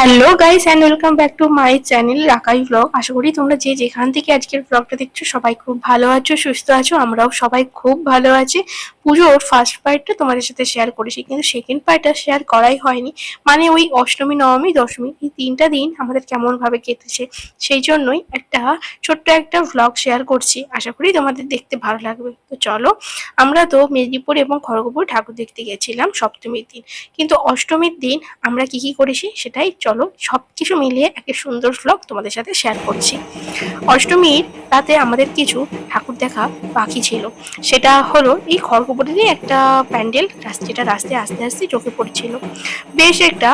Hello guys and welcome back to my channel Rakai blog আশা করি তোমরা যে যেখান থেকে আজকের ব্লগটা দেখছ, সবাই খুব ভালো আছো, সুস্থ আছো, আমরাও সবাই খুব ভালো আছি। পুজোর ফার্স্ট পার্টটা তোমাদের সাথে শেয়ার করেছি, কিন্তু সেকেন্ড পার্টটা শেয়ার করাই হয়নি। মানে ওই অষ্টমী, নবমী, দশমী, এই তিনটা দিন আমাদের কেমন ভাবে কেটেছে, সেই জন্যই একটা ছোট্ট একটা ভ্লগ শেয়ার করছি। আশা করি তোমাদের দেখতে ভালো লাগবে। তো চলো, আমরা তো মেদিনীপুর এবং খড়গপুর ঠাকুর দেখতে গেছিলাম সপ্তমীর দিন। কিন্তু অষ্টমীর দিন আমরা কি কি করেছি, সেটাই চলো সবকিছু মিলিয়ে একটা সুন্দর ব্লগ তোমাদের সাথে শেয়ার করছি। অষ্টমীর রাতে আমাদের কিছু ঠাকুর দেখা বাকি ছিল। সেটা হলো এই খড়গপুরেরই একটা প্যান্ডেল যেটা রাস্তায় আস্তে আস্তে চোখে পড়ছিল। বেশ একটা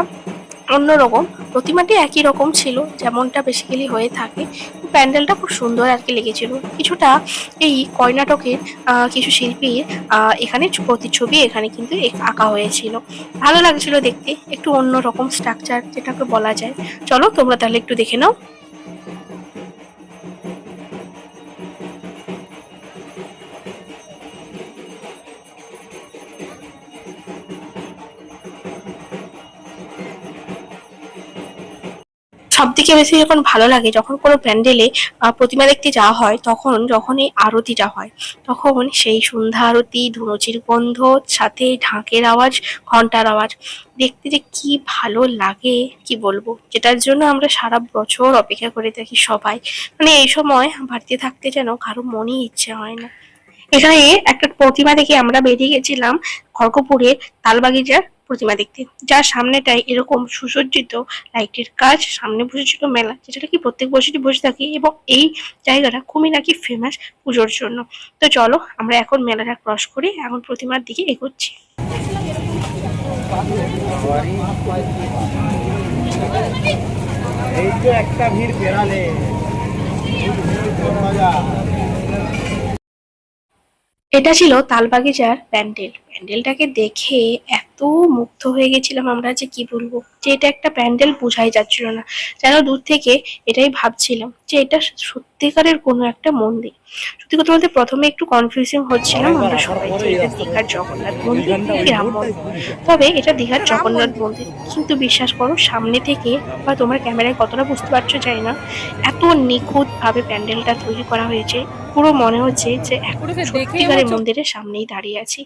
অন্যরকম। প্রতিমাটি একই রকম ছিল, যেমনটা বেসিক্যালি হয়ে থাকে। প্যান্ডেলটা খুব সুন্দর আর কি লেগেছিল। কিছুটা এই কর্ণাটকের কিছু শিল্পীর এখানে প্রতিচ্ছবি এখানে কিন্তু আঁকা হয়েছিল। ভালো লাগছিল দেখতে। একটু অন্যরকম স্ট্রাকচার যেটাকে বলা যায়। চলো তোমরা তাহলে একটু দেখে নাও। সব থেকে বেশি যখন ভালো লাগে, যখন কোনো প্যান্ডেলে প্রতিমা দেখতে যাওয়া হয়, তখন, যখন এই আরতিটা হয়, তখন সেই সন্ধ্যা আরতি, ধুনুচির গন্ধ, সাথে ঢাকের আওয়াজ ঘণ্টার আওয়াজ, দেখতে যে কি ভালো লাগে, কি বলব? যেটার জন্য আমরা সারা বছর অপেক্ষা করে থাকি সবাই। মানে এই সময় বাড়িতে থাকতে যেন কারও মনেই ইচ্ছে হয় না। এখানে একটা প্রতিমা দেখে আমরা বেরিয়ে গেছিলাম খড়গপুরে তালবাগিচার প্রতিমা দেখতে। যার সামনেটায় এরকম সুসজ্জিত লাইটের কাজ সামনে বসেছিল মেলা যেটা নাকি প্রত্যেক বছরই বসে থাকি এবং এই জায়গাটা খুবই নাকি ফেমাস পুজোর জন্য। তো চলো আমরা এখন মেলাটা ক্রস করে এখন প্রতিমার দিকে এগোচ্ছি। এই তো একটা ভিড় এটা ছিল তালবাগিচার প্যান্ডেল। প্যান্ডেলটাকে দেখে এত মুগ্ধ হয়ে গেছিলাম আমরা যে কি বলব? যে এটা একটা প্যান্ডেল বোঝাই যাচ্ছিল না। যেন দূর থেকে এটাই ভাবছিলাম যে এটা সত্যিকারের কোনো একটা মন্দির। সত্যি কথা বলতে প্রথমে একটু কনফিউজিং হচ্ছিলাম আমরা সবাই যে এটা দীঘার জগন্নাথ মন্দির রাম মন্দির? তবে এটা দীঘার জগন্নাথ মন্দির। কিন্তু বিশ্বাস করো সামনে থেকে বা তোমার ক্যামেরায় কতটা বুঝতে পারছ জানি না। এত নিখুঁত ভাবে প্যান্ডেলটা তৈরি করা হয়েছে। পুরো মনে হচ্ছে যে এখন সত্যিকারের মন্দিরের সামনেই দাঁড়িয়ে আছি।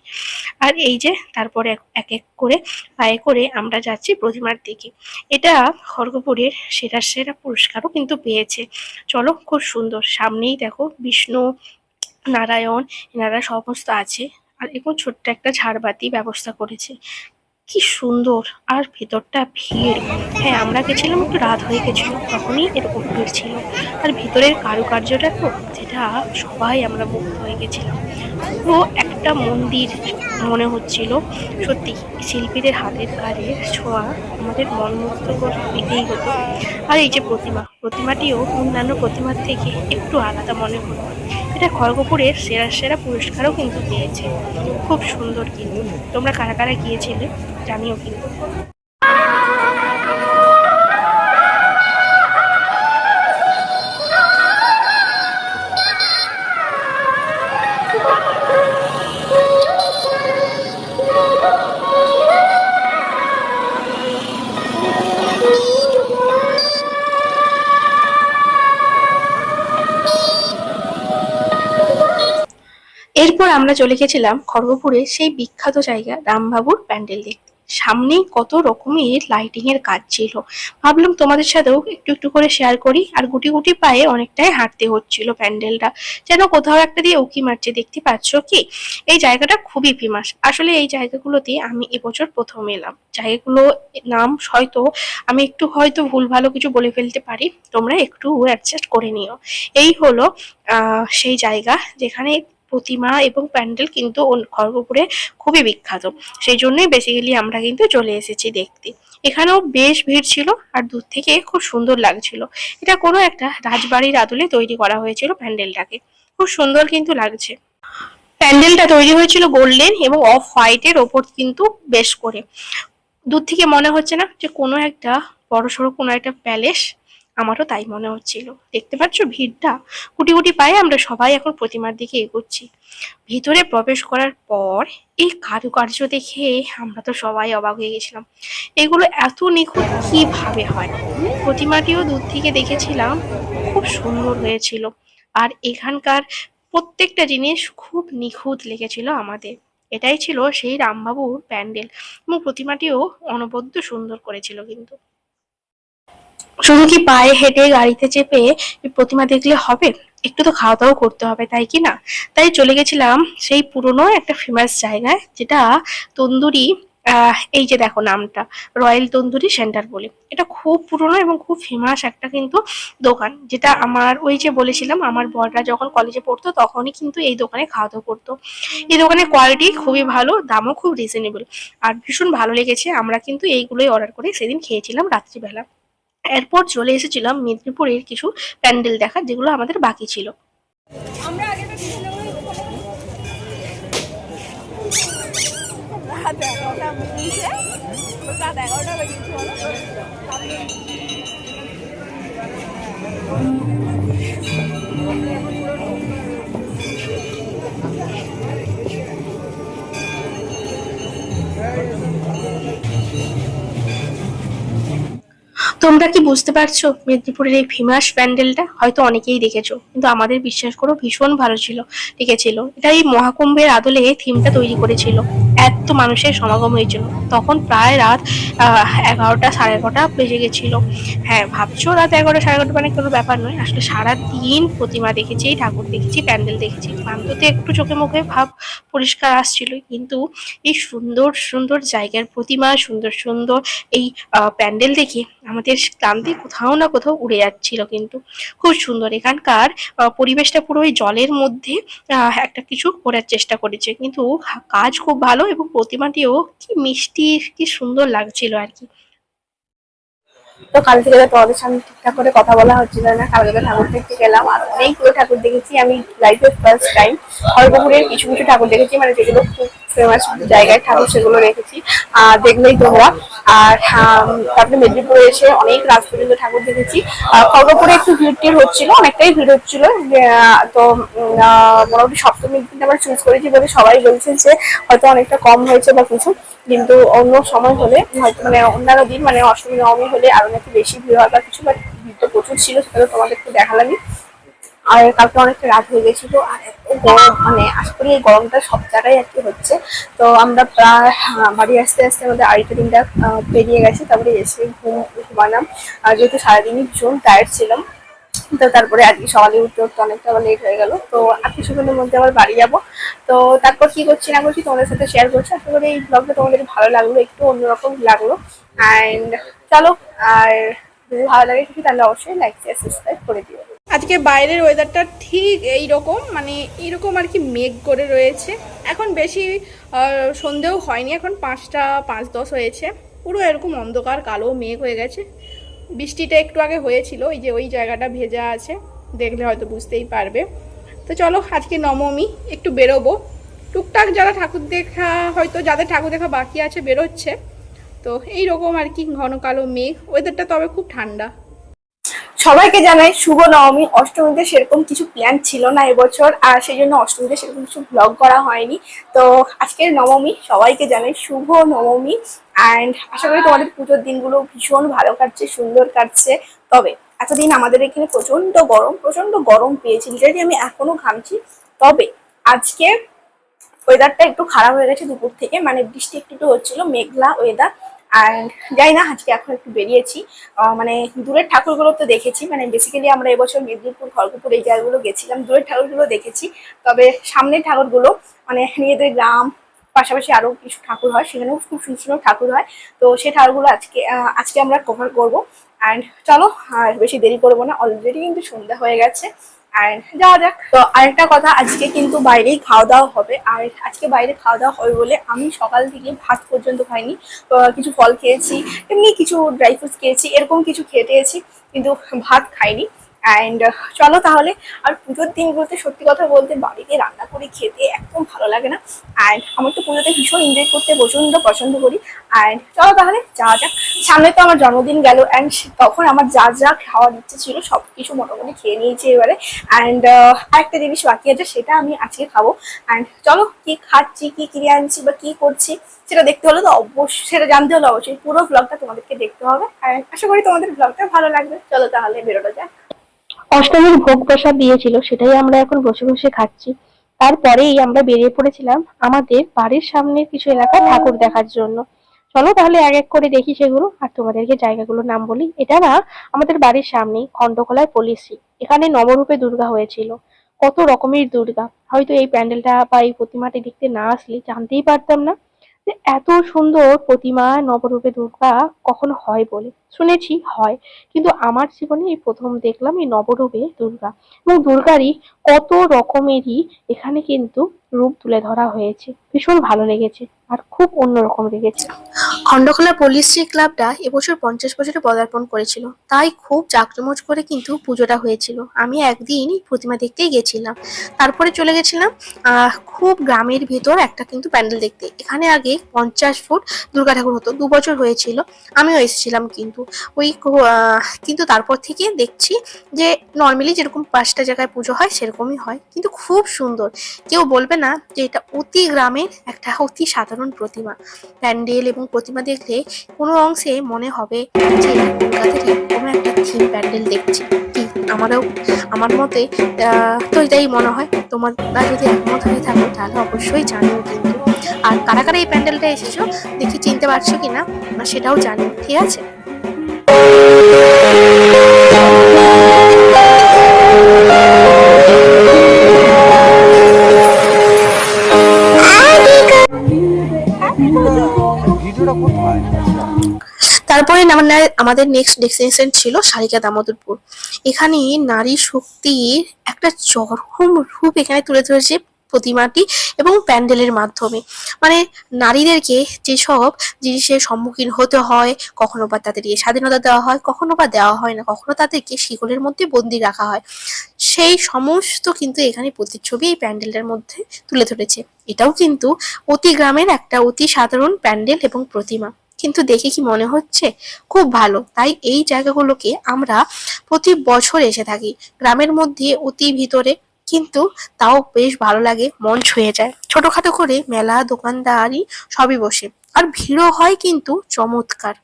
আর এই যে তারপরে এক- এক করে পায়ে করে আমরা যাচ্ছি প্রতিমার দিকে। এটা খড়গপুরের সেরা সেরা পুরস্কারও কিন্তু পেয়েছে। চলো খুব সুন্দর। সামনেই দেখো বিষ্ণু, নারায়ণ, এনারা সমস্ত আছে। আর এবং ছোট্ট একটা ঝাড়বাতি ব্যবস্থা করেছে। কি সুন্দর। আর ভেতরটা ভিড়। হ্যাঁ আমরা গেছিলাম একটু রাত হয়ে গেছিল, তখনই এরকম ভিড় ছিল। আর ভিতরের কারুকার্যটা তো যেটা সবাই আমরা মুগ্ধ হয়ে গেছিলাম। পুরো একটা মন্দির মনে হচ্ছিল, সত্যি, শিল্পীদের হাতের কাজের ছোঁয়া আমাদের মন মুগ্ধ দিতেই হতো। আর এই যে প্রতিমা, প্রতিমাটিও অন্যান্য প্রতিমার থেকে একটু আলাদা মনে হলো। এটা খড়গপুরের সেরা সেরা পুরস্কারও কিন্তু পেয়েছে। খুব সুন্দর কিন্তু। তোমরা কারা কারা গিয়েছিলে জানিও কিন্তু। আমরা চলে গেছিলাম খড়গপুরে সেই বিখ্যাত জায়গা রামবাবুর প্যান্ডেল দেখতে। সামনেই কত রকমের লাইটিং এর কাজ ছিল। ভাবলাম তোমাদের সাথেও একটু একটু করে শেয়ার করি আর গুটি গুটি পায়ে অনেকটাই হাঁটতে হচ্ছিল প্যান্ডেলটা। যেন কোথাও একটা দিয়ে উকি মারছে, দেখতে পাচ্ছ কি? এই জায়গাটা খুবই ফেমাস আসলে এই জায়গাগুলোতে আমি এবছর প্রথম এলাম। জায়গাগুলো নাম হয়তো আমি একটু হয়তো ভুল ভালো কিছু বলে ফেলতে পারি। তোমরা একটু অ্যাডজাস্ট করে নিও। এই হলো সেই জায়গা যেখানে প্রতিমা এবং প্যান্ডেল কিন্তু খড়গপুরে খুবই বিখ্যাত। সেই জন্যই বেসিক্যালি আমরা কিন্তু চলে এসেছি দেখতে। এখানেও বেশ ভিড় ছিল আর দূর থেকে খুব সুন্দর লাগছিল। এটা কোনো একটা রাজবাড়ির আদলে তৈরি করা হয়েছিল প্যান্ডেলটাকে। খুব সুন্দর কিন্তু লাগছে। প্যান্ডেলটা তৈরি হয়েছিল গোল্ডেন এবং অফ হোয়াইটের ওপর কিন্তু বেশ করে। দূর থেকে মনে হচ্ছে না যে কোনো একটা বড়সড় কোনো একটা প্যালেস আমারও তাই মনে হচ্ছিল। দেখতে পাচ্ছ ভিড়টা? গুটি গুটি পায়ে আমরা সবাই এখন প্রতিমার দিকে এগোচ্ছি। ভিতরে প্রবেশ করার পর এই কারুকার্য দেখে আমরা তো সবাই অবাক হয়ে গেছিলাম। এগুলো এত নিখুঁত কীভাবে হয়? প্রতিমাটিও দূর থেকে দেখেছিলাম, খুব সুন্দর হয়েছিল। আর এখানকার প্রত্যেকটা জিনিস খুব নিখুঁত লেগেছিল আমাদের। এটাই ছিল সেই রামবাবুর প্যান্ডেল। এবং প্রতিমাটিও অনবদ্য সুন্দর করেছিল কিন্তু। শুধু কি পায়ে হেঁটে গাড়িতে চেপে প্রতিমা দেখলে হবে? একটু তো খাওয়া দাওয়া করতে হবে, তাই কি না? তাই চলে গেছিলাম সেই পুরনো একটা ফেমাস জায়গায়, যেটা তন্দুরি এই যে দেখো নামটা, রয়্যাল তন্দুরি সেন্টার বলে। এটা খুব পুরনো এবং খুব ফেমাস একটা কিন্তু দোকান, যেটা আমার, ওই যে বলেছিলাম, আমার বড়রা যখন কলেজে পড়তো, তখনই কিন্তু এই দোকানে খাওয়া দাওয়া করতো। এই দোকানের কোয়ালিটি খুবই ভালো, দামও খুব রিজনেবল আর ভীষণ ভালো লেগেছে। আমরা কিন্তু এইগুলোই অর্ডার করে সেদিন খেয়েছিলাম রাত্রিবেলা। এরপর চলে এসেছিলাম মেদিনীপুরের কিছু প্যান্ডেল দেখা যেগুলো আমাদের বাকি ছিল। এগারোটা বেরিয়েছে তোমরা কি বুঝতে পারছ মেদিনীপুরের এই ফেমাস প্যান্ডেলটা? হয়তো অনেকেই দেখেছ, কিন্তু আমাদের বিশ্বাস করো ভীষণ ভালো ছিল, দেখেছিল। এটা এই মহাকুম্ভের আদলে থিমটা তৈরি করেছিল। এত মানুষের সমাগম হয়েছিল। তখন প্রায় রাত এগারোটা, সাড়ে এগারোটা বেজে গেছিল। হ্যাঁ ভাবছ রাত এগারোটা, সাড়ে এগারোটা মানে কোনো ব্যাপার নয়। আসলে সারা দিন প্রতিমা দেখেছি, ঠাকুর দেখেছি, প্যান্ডেল দেখেছি। ক্লান্ততে একটু চোখে মুখে ভাব পরিষ্কার আসছিল। কিন্তু এই সুন্দর সুন্দর জায়গার প্রতিমা, সুন্দর সুন্দর এই প্যান্ডেল দেখে আমাদের ক্লান্তি কোথাও না কোথাও উড়ে যাচ্ছিল কিন্তু। খুব সুন্দর এখানকার পরিবেশটা পুরো ওই জলের মধ্যে একটা কিছু করার চেষ্টা করেছে। কিন্তু কাজ খুব ভালো এবং প্রতিমাটিও কি মিষ্টি কি সুন্দর লাগছিল আর কি। তো কাল থেকে তোমাদের সামনে ঠিকঠাক করে কথা বলা হচ্ছিল না, কালকে ঠাকুর দেখতে গেলাম। আর অনেকগুলো ঠাকুর দেখেছি আমি লাইফে ফার্স্ট টাইম খড়গপুরের কিছু কিছু ঠাকুর দেখেছি মানে যেগুলো খুব ফেমাস জায়গায় ঠাকুর সেগুলো দেখেছি। আর দেখলেই তোমরা। আর তারপরে মেদিনীপুরে এসে অনেক রাত ঠাকুর দেখেছি। খড়গপুরে একটু ভিড় হচ্ছিল, অনেকটাই ভিড় হচ্ছিল। তো মোটামুটি সপ্তমীর দিন আমরা চুজ করেছি, বলে সবাই বলছেন যে হয়তো অনেকটা কম হয়েছে বা কিছু। কিন্তু অন্য সময় হলে, হয়তো মানে অন্যান্য দিন মানে অষ্টমী, নবমী হলে আরও নাকি বেশি ভিড় হয় বা কিছু বাট ভিড় তো প্রচুর ছিল, সেটা তোমাদের একটু দেখালামই। আর কালকে অনেকটা রাত হয়ে গেছিল, আর এত গরম মানে আশা করি এই গরমটা সব জায়গায় আর কি হচ্ছে। তো আমরা প্রায় বাড়ি আসতে আসতে আমাদের আড়াইটা দিনটা পেরিয়ে গেছে, তারপরে এসে ঘুম ঘুমালাম। আর যেহেতু সারাদিনই ভীষণ টায়ার্ড ছিলাম, তো তারপরে আজকে সকালে উঠতে উঠতে অনেকটা লেট হয়ে গেল। তো আর কিছুক্ষণের মধ্যে আবার বাড়ি যাব। তো তারপর কি করছি না করছি তোমাদের সাথে শেয়ার করছি। আশা করি এই ব্লগটা তোমাদের ভালো লাগল, একটু অন্যরকম লাগল। অ্যান্ড চলো, আর যদি ভালো লাগে কিছু, তাহলে অবশ্যই লাইক শেয়ার সাবস্ক্রাইব করে দিও। আজকে বাইরের ওয়েদারটা ঠিক এই রকম মানে এইরকম আর কি মেঘ করে রয়েছে। এখন বেশি সন্ধেও হয়নি, এখন পাঁচটা পাঁচ দশ হয়েছে। পুরো এরকম অন্ধকার, কালো মেঘ হয়ে গেছে। বৃষ্টিটা একটু আগে হয়েছিল ওই যে ওই জায়গাটা ভেজা আছে, দেখলে হয়তো বুঝতেই পারবে। তো চলো, আজকে নবমী, একটু বেরোবো। টুকটাক যারা ঠাকুর দেখা, হয়তো যাদের ঠাকুর দেখা বাকি আছে, বেরোচ্ছে। তো এই রকম আর কি ঘন কালো মেঘ। ওয়েদারটা তবে খুব ঠান্ডা। সবাইকে জানাই শুভ নবমী। অষ্টমীতে সেরকম কিছু প্ল্যান ছিল না এবছর, আর সেই জন্য অষ্টমীতে সেরকম কিছু ব্লগ করা হয়নি। তো আজকের নবমী, সবাইকে জানাই শুভ নবমী। অ্যান্ড আশা করি তোমাদের পুজোর দিনগুলো ভীষণ ভালো কাটছে, সুন্দর কাটছে। তবে এতদিন আমাদের এখানে প্রচণ্ড গরম প্রচণ্ড গরম পেয়েছি। লিটারি আমি এখনও ঘামছি। তবে আজকে ওয়েদারটা একটু খারাপ হয়ে গেছে দুপুর থেকে। মানে বৃষ্টি একটু একটু হচ্ছিল, মেঘলা ওয়েদার অ্যান্ড যাই না, আজকে এখন একটু বেরিয়েছি। মানে দূরের ঠাকুরগুলো তো দেখেছি। মানে বেসিক্যালি আমরা এবছর মেদিনীপুর, খড়গপুর এই জায়গাগুলো গেছিলাম। দূরের ঠাকুরগুলো দেখেছি। তবে সামনের ঠাকুরগুলো মানে নিজেদের গ্রাম, পাশাপাশি আরও কিছু ঠাকুর হয়, সেখানেও খুব সুন্দর সুন্দর ঠাকুর হয়। তো সেই ঠাকুরগুলো আজকে আজকে আমরা কভার করব। অ্যান্ড চলো, আর বেশি দেরি করব না। অলরেডি কিন্তু সন্ধ্যা হয়ে গেছে। অ্যান্ড যাওয়া যাক। তো আরেকটা কথা, আজকে কিন্তু বাইরেই খাওয়া দাওয়া হবে। আর আজকে বাইরে খাওয়া দাওয়া হবে বলে আমি সকাল থেকে ভাত পর্যন্ত খাইনি। কিছু ফল খেয়েছি, এমনি কিছু ড্রাই ফ্রুটস খেয়েছি, এরকম কিছু খেটেছি কিন্তু ভাত খাইনি। অ্যান্ড চলো তাহলে আর পুজোর দিনগুলোতে সত্যি কথা বলতে বাড়িতে রান্না করে খেতে একদম ভালো লাগে না। অ্যান্ড আমার তো পুজোতে ভীষণ এনজয় করতে প্রচণ্ড পছন্দ করি। অ্যান্ড চলো তাহলে যা যাক। সামনে তো আমার জন্মদিন গেল অ্যান্ড তখন আমার যা যা খাওয়ার ইচ্ছে ছিল সব কিছু মোটামুটি খেয়ে নিয়েছি এবারে। অ্যান্ড আরেকটা জিনিস বাকি আছে সেটা আমি আজকে খাব। অ্যান্ড চলো কি খাচ্ছি, কি কিনে আনছি বা কি করছি সেটা দেখতে হলে তো অবশ্যই, সেটা জানতে হলে অবশ্যই পুরো ব্লগটা তোমাদেরকে দেখতে হবে। অ্যান্ড আশা করি তোমাদের ব্লগটা ভালো লাগবে। চলো তাহলে বেরোনো যায় অষ্টমীর ভোগ প্রসাদ দিয়েছিল, সেটাই আমরা এখন বসে বসে খাচ্ছি। তারপরেই আমরা বেরিয়ে পড়েছিলাম আমাদের বাড়ির সামনের কিছু এলাকায় ঠাকুর দেখার জন্য। চলো তাহলে এক এক করে দেখি সেগুলো, আর তোমাদেরকে জায়গাগুলোর নাম বলি। এটা না আমাদের বাড়ির সামনেই, খণ্ডকোলায় পলিসি। এখানে নবরূপে দুর্গা হয়েছিল। কত রকমের দুর্গা। হয়তো এই প্যান্ডেলটা বা এই প্রতিমাটি দেখতে না আসলে জানতেই পারতাম না। এত সুন্দর প্রতিমা নবরূপে দুর্গা কখনো হয় বলে? শুনেছি হয়, কিন্তু আমার জীবনে এই প্রথম দেখলাম এই নবরূপে দুর্গা। এবং দুর্গারই কত রকমেরই এখানে কিন্তু রূপ তুলে ধরা হয়েছে। ভীষণ ভালো লেগেছে আর খুব অন্যরকম লেগেছে। খণ্ডকোলা পল্লিশ্রী ক্লাবটা এবছর পঞ্চাশ বছরে পদার্পণ করেছিল। তাই খুব জাঁকজমক করে কিন্তু পুজোটা হয়েছিল। আমি একদিন প্রতিমা দেখতেই গেছিলাম। তারপরে চলে গেছিলাম খুব গ্রামের ভেতর একটা কিন্তু প্যান্ডেল দেখতে। এখানে আগে পঞ্চাশ ফুট দুর্গা ঠাকুর হতো, দু বছর হয়েছিল। আমিও এসেছিলাম কিন্তু। ওই কিন্তু তারপর থেকে দেখছি যে নর্মালি যেরকম পাঁচটা জায়গায় পুজো হয় সেরকমই হয়, কিন্তু খুব সুন্দর। কেউ বলবে না যে এটা অতি গ্রামের একটা অতি সাধারণ প্রতিমা। প্যান্ডেল এবং প্রতিমা দেখলে কোনো অংশে মনে হবে যে কলকাতারই কোনো একটা থিম প্যান্ডেল দেখছি। কি আমারও, আমার মতে তো এটাই মনে হয়। তোমরা যদি একমত হয়ে থাকো, তাহলে অবশ্যই জানিও কিন্তু। আর কারা কারা এই প্যান্ডেলটা এসেছ, দেখি চিনতে পারছ কিনা সেটাও জানিও, ঠিক আছে? তারপরে আমাদের নেক্সট ডেস্টিনেশন ছিল সারিকা দামোদরপুর। এখানে নারী শক্তির একটা চরম রূপ এখানে তুলে ধরেছে প্রতিমাটি এবং প্যান্ডেলের মাধ্যমে। মানে নারীদেরকে যেসব জিনিসের সম্মুখীন হতে হয়, কখনো বা তাদেরকে স্বাধীনতা দেওয়া হয়, কখনো বা দেওয়া হয় না, কখনো তাদেরকে শিকলের মধ্যে বন্দি রাখা হয়। সেই সমস্ত কিন্তু এখানে প্রতিচ্ছবি এই প্যান্ডেলের মধ্যে তুলে ধরেছে। এটাও কিন্তু অতি গ্রামের একটা অতি সাধারণ প্যান্ডেল এবং প্রতিমা। কিন্তু দেখে কি মনে হচ্ছে? খুব ভালো। তাই এই জায়গাগুলোকে আমরা প্রতি বছর এসে থাকি। গ্রামের মধ্যে অতি ভিতরে, কিন্তু তাও বেশ ভালো লাগে, মন ছুঁয়ে যায়। ছোটখাটো করে মেলা, দোকানদারি সবই বসে। আর ভিড়ও হয় কিন্তু চমৎকার।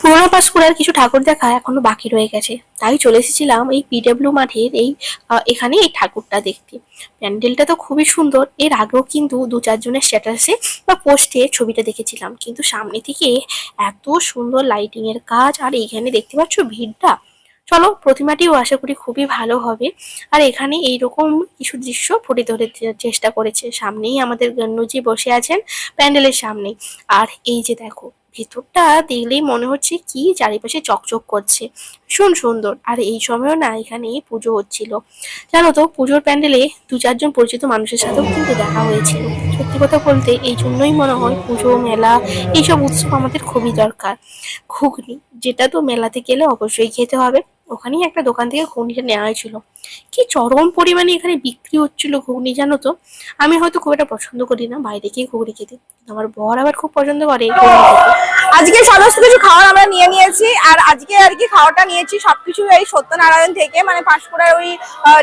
পুরোনো পাঁশকুড়ার কিছু ঠাকুর দেখা এখনও বাকি রয়ে গেছে। তাই চলে এসেছিলাম এই পিডব্লিউ মাঠের এই এখানে এই ঠাকুরটা দেখতে। প্যান্ডেলটা তো খুবই সুন্দর, এর আগেও কিন্তু দু চারজনের স্ট্যাটাসে বা পোস্টে ছবিটা দেখেছিলাম। কিন্তু সামনে থেকে এত সুন্দর লাইটিং এর কাজ, আর এইখানে দেখতে পাচ্ছ ভিড়টা। চলো প্রতিমাটিও আশা করি খুবই ভালো হবে। আর এখানে এইরকম কিছু দৃশ্য ফুটে ধরে চেষ্টা করেছে। সামনেই আমাদের গণ্যজি বসে আছেন প্যান্ডেলের সামনে আর এই যে দেখো ভেতরটা দেখলেই মনে হচ্ছে কি চারিপাশে চকচক করছে। ভীষণ সুন্দর। আর এই সময়ও না এখানে পুজো হচ্ছিল। জানো তো, পুজোর প্যান্ডেলে দু চারজন পরিচিত মানুষের সাথেও কিন্তু দেখা হয়েছিল। সত্যি কথা বলতে এই জন্যই মনে হয় পুজো, মেলা, এইসব উৎসব আমাদের খুবই দরকার। ঘুগনি, যেটা তো মেলাতে গেলে অবশ্যই খেতে হবে। ওখানেই একটা দোকান থেকে ঘুগনিটা নেওয়া হয়েছিল কি চরম পরিমাণে এখানে বিক্রি হচ্ছিল ঘুগনি জানো তো? আমি হয়তো খুব একটা পছন্দ করি না, বাইরে গিয়ে ঘুগনি খেতে। আমার বর আবার খুব পছন্দ করে এই ঘুগনি খেতে আজকে সমস্ত কিছু খাবার আমরা নিয়ে নিয়েছি, আর আজকে আর কি খাওয়াটা নিয়েছি, সবকিছু এই সত্যনারায়ণ থেকে মানে পাঁশকুড়ার ওই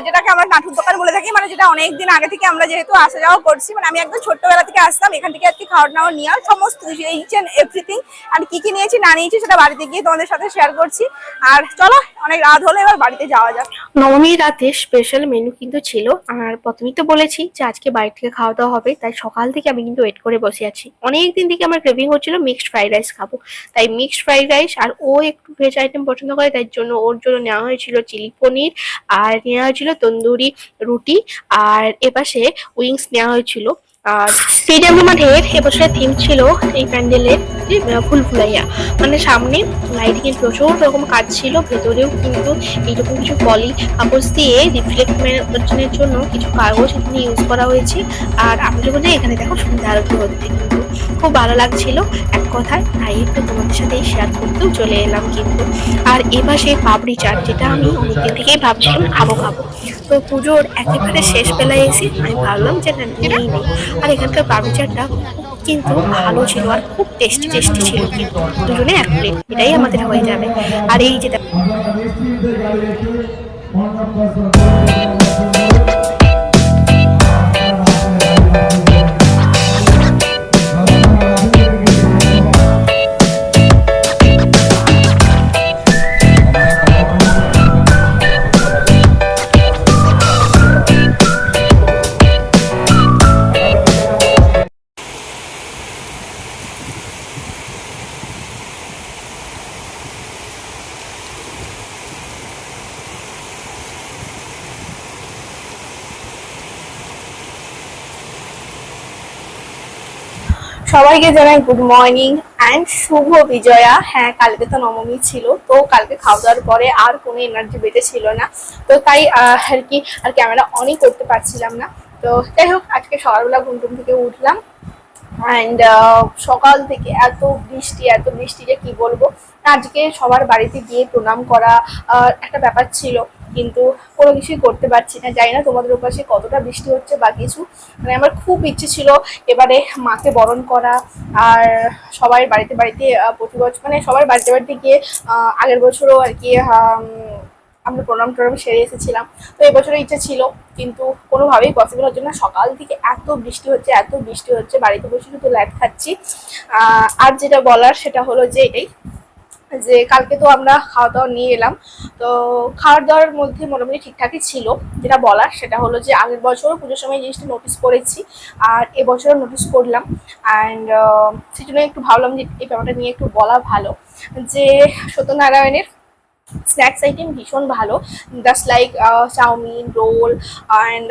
যেটাকে আমরা নাটুর দোকান বলে থাকি মানে যেটা অনেক দিন আগে থেকে আমরা যেহেতু আসা যাওয়া করছি মানে আমি একদম ছোট্টবেলা থেকে আসতাম, এখান থেকে আর কি খাওয়ার নাওয়া নিয়ে সমস্ত কিছু এইচ এন্ড এভরিথিং আর কি কি নিয়েছি না নিয়েছি সেটা বাড়িতে গিয়ে তোমাদের সাথে শেয়ার করছি, আর চলো, অনেক রাত হলো, এবার বাড়িতে যাওয়া যাক। নবমীর রাতে স্পেশাল মেনু কিন্তু ছিল, আর প্রথমেই তো বলেছি যে আজকে বাড়ি থেকে খাওয়া দাওয়া হবে, তাই সকাল থেকে আমি কিন্তু ওয়েট করে বসে আছি। অনেক দিন থেকে আমার ক্রেভিং হচ্ছিল মিক্সড ফ্রাইড রাইস খাব। তাই মিক্সড ফ্রাইড রাইস আর ও একটু ভেজ আইটেম পছন্দ করে তাই জন্য ওর জন্য নেওয়া হয়েছিল চিলি পনির আর নেওয়া হয়েছিল তন্দুরি রুটি আর এপাশে উইংস নেওয়া হয়েছিল। আর পিডাব্লিউ মাঠের এবছরের থিম ছিল এই প্যান্ডেলের যে আহ, ফুলফুলাইয়া মানে সামনে লাইটিং এর প্রচুর রকম কাজ ছিল ভেতরেও কিন্তু এইরকম কিছু পলি কাগজ দিয়ে রিফ্লেক্টমেন্টের জন্য কিছু কাগজ এখানে ইউজ করা হয়েছে। আর আমি যখন যাই এখানে দেখো সন্ধ্যা আরতি হচ্ছে। খুব ভালো লাগছিল। এক কথায়, তাই একটু তোমাদের সাথে শেয়ার করতেও চলে এলাম কিন্তু। আর এবার সেই পাপড়ি চাট, যেটা আমি অনেকদিন থেকেই ভাবছিলাম খাব খাব। তো পুজোর একেবারে শেষ বেলায় এসে আমি ভাবলাম যে না, নিয়েই নেই। আর এখানকার পাপড়ি চাটটা কিন্তু ভালো ছিল আর খুব টেস্টি টেস্টি ছিল কিন্তু। দুজনে এক প্লেট এটাই আমাদের হয়ে যাবে। আর এই যে সবাইকে জানাই গুড মর্নিং অ্যান্ড শুভ বিজয়া। হ্যাঁ কালকে তো নবমী ছিল, তো কালকে খাওয়া দাওয়ার পরে আর কোনো এনার্জি বেঁচে ছিল না। তো তাই আর কি, আর ক্যামেরা অনই করতে পারছিলাম না। তো যাই হোক, আজকে সকালবেলা ঘুমটুম থেকে উঠলাম। অ্যান্ড সকাল থেকে এত বৃষ্টি এত বৃষ্টি যে কি বলব? আজকে সবার বাড়িতে গিয়ে প্রণাম করা একটা ব্যাপার ছিল। কিন্তু কোনো কিছুই করতে পারছি না। জানি না তোমাদের ওপাশে কতটা বৃষ্টি হচ্ছে বা কিছু। মানে আমার খুব ইচ্ছে ছিল এবারে মাকে বরণ করা। আর সবাই বাড়িতে বাড়িতে প্রতি বছর মানে সবার বাড়িতে বাড়িতে গিয়ে আগের বছরও আর কি আমরা প্রণাম টনাম সেরে এসেছিলাম। তো এবছরের ইচ্ছা ছিল, কিন্তু কোনোভাবেই পসিবল হচ্ছে না সকাল থেকে এত বৃষ্টি হচ্ছে, এত বৃষ্টি হচ্ছে, বাড়িতে বসে শুধু লাইট খাচ্ছি। আর যেটা বলার সেটা হলো যে এটাই, যে কালকে তো আমরা খাওয়া দাওয়া নিয়ে এলাম। তো খাওয়ার দাওয়ার মধ্যে মোটামুটি ঠিকঠাকই ছিল। যেটা বলার সেটা হলো যে আগের বছরও পুজোর সময় জিনিসটা নোটিস করেছি, আর এবছরও নোটিস করলাম। অ্যান্ড সেই একটু ভাবলাম যে এই ব্যাপারটা নিয়ে একটু বলা ভালো। যে সত্যনারায়ণের স্ন্যাক্স আইটেম ভীষণ ভালো। Just like chowmein, roll and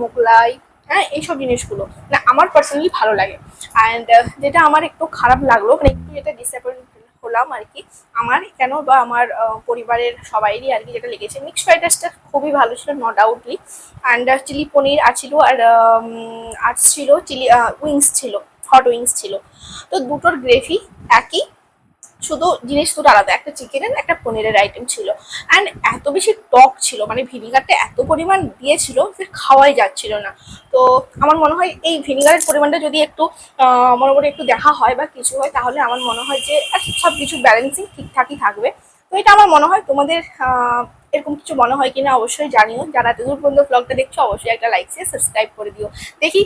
Mughlai হ্যাঁ এইসব জিনিসগুলো। না আমার পার্সোনালি ভালো লাগে। অ্যান্ড যেটা আমার একটু খারাপ লাগল মানে একটু যেটা ডিসঅ্যাপয়েন্ট হলাম আর কি, আমার কেন বা আমার পরিবারের সবাইরই আর কি যেটা লেগেছে মিক্সড ফ্রাইড রাইসটা খুবই ভালো ছিল no doubtly and chilli paneer আর ছিল, আর আর ছিল চিলি উইংস ছিল হট উইংস ছিল। তো দুটোর গ্রেভি একই শুধু জিনিস দুটো আলাদা, একটা চিকেনের একটা পনিরের আইটেম ছিল। অ্যান্ড এত বেশি টক ছিল মানে ভিনিগারটা এত পরিমাণ দিয়েছিল যে খাওয়াই যাচ্ছিল না। তো আমার মনে হয় এই ভিনিগারের পরিমাণটা যদি একটু মোটামুটি একটু দেখা হয় বা কিছু হয়, তাহলে আমার মনে হয় যে সব কিছু ব্যালেন্সিং ঠিকঠাকই থাকবে। তো এটা আমার মনে হয় তোমাদের এরকম কিছু মনে হয় কিনা অবশ্যই জানিও। যারা এতদূর পর্যন্ত ব্লগটা দেখছ, অবশ্যই একটা লাইক দিয়ে সাবস্ক্রাইব করে দিও। দেখি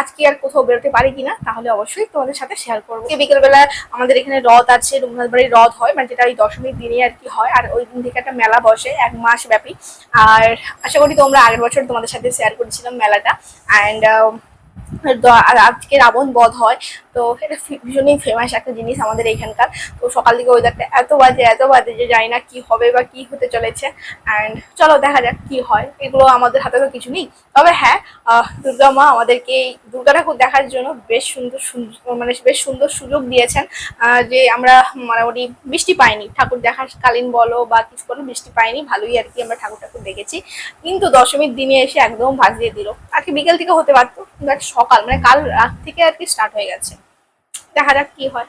আজকে আর কোথাও বেরোতে পারি কিনা, তাহলে অবশ্যই তোমাদের সাথে শেয়ার করব। বিকেলবেলা আমাদের এখানে রথ আছে, রঘুনাথ বাড়ির রথ হয় মানে যেটা ওই দশমীর দিনে আর কি হয়, আর ওই দিন থেকে একটা মেলা বসে, এক মাস ব্যাপী। আর আশা করি তোমরা আগের বছর তোমাদের সাথে শেয়ার করেছিলাম মেলাটা। অ্যান্ড আজকে রাবণ বধ হয়। তো এটা ভীষণই ফেমাস একটা জিনিস আমাদের এখানকার তো সকাল থেকে ওয়েদারটা এত বাজে এত বাজে যে জানি না কি হবে বা কি হতে চলেছে। অ্যান্ড চলো দেখা যাক কি হয়। এগুলো আমাদের হাতে তো কিছু নেই। তবে হ্যাঁ দুর্গা মা আমাদেরকে এই দুর্গা ঠাকুর দেখার জন্য বেশ সুন্দর মানে বেশ সুন্দর সুযোগ দিয়েছেন। যে আমরা মোটামুটি বৃষ্টি পাইনি। ঠাকুর দেখার কালীন বলো বা কিছু বলো, বৃষ্টি পাইনি। ভালোই আর কি আমরা ঠাকুর ঠাকুর দেখেছি। কিন্তু দশমীর দিনে এসে একদম ভাজিয়ে দিল। আর কি বিকেল থেকে হতে পারতো কিন্তু সকাল মানে কাল রাত থেকে আর কি স্টার্ট হয়ে গেছে। দেখা যাক কি হয়?